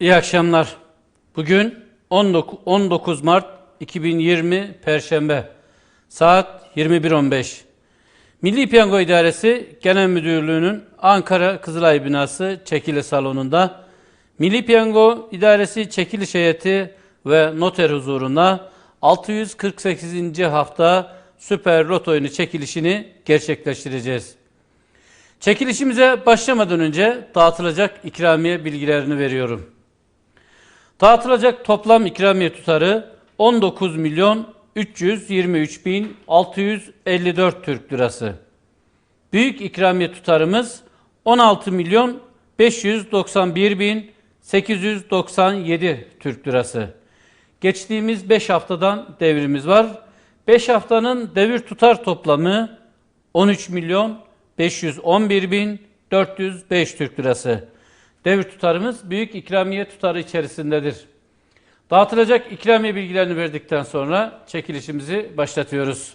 İyi akşamlar. Bugün 19 19 Mart 2020 Perşembe. Saat 21.15. Milli Piyango İdaresi Genel Müdürlüğü'nün Ankara Kızılay binası çekili salonunda Milli Piyango İdaresi çekiliş heyeti ve noter huzurunda 648. hafta Süper Loto oyunu çekilişini gerçekleştireceğiz. Çekilişimize başlamadan önce dağıtılacak ikramiye bilgilerini veriyorum. Dağıtılacak toplam ikramiye tutarı 19 milyon 323 bin 654 Türk lirası. Büyük ikramiye tutarımız 16 milyon 591 bin 897 Türk lirası. Geçtiğimiz 5 haftadan devrimiz var. 5 haftanın devir tutar toplamı 13 milyon 511 bin 405 Türk lirası. Devir tutarımız büyük ikramiye tutarı içerisindedir. Dağıtılacak ikramiye bilgilerini verdikten sonra çekilişimizi başlatıyoruz.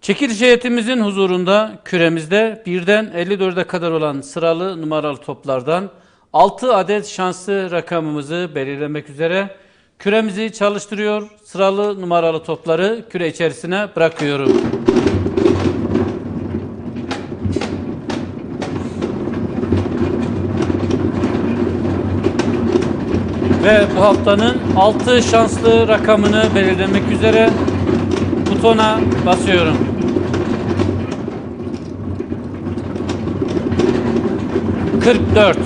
Çekiliş heyetimizin huzurunda küremizde birden 54'e kadar olan sıralı numaralı toplardan 6 adet şanslı rakamımızı belirlemek üzere küremizi çalıştırıyor. Sıralı numaralı topları küre içerisine bırakıyorum. Ve bu haftanın 6 şanslı rakamını belirlemek üzere butona basıyorum. Kırk dört.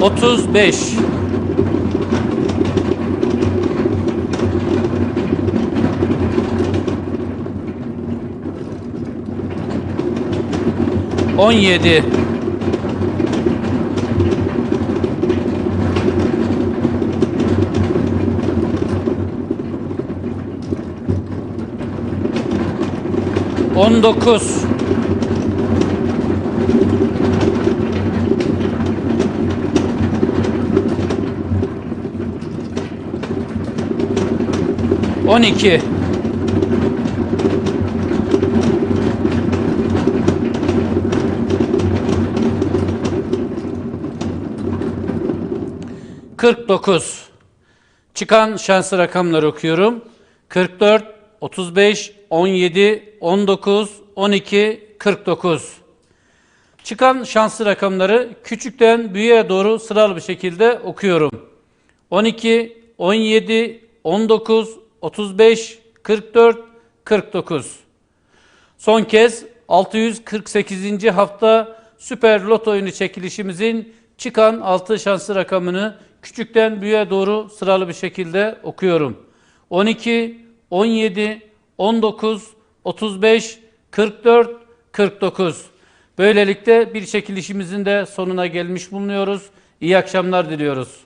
Otuz beş. On yedi. On dokuz. On iki. Kırk dokuz. Çıkan şanslı rakamları okuyorum. 44, 35, 17, 19, 12, 49. Çıkan şanslı rakamları küçükten büyüğe doğru sıralı bir şekilde okuyorum. 12, 17, 19, 35, 44, 49. Son kez 648. hafta Süper Loto oyunu çekilişimizin çıkan 6 şanslı rakamını küçükten büyüğe doğru sıralı bir şekilde okuyorum. 12, 17, 19, 35, 44, 49. Böylelikle bir çekilişimizin de sonuna gelmiş bulunuyoruz. İyi akşamlar diliyoruz.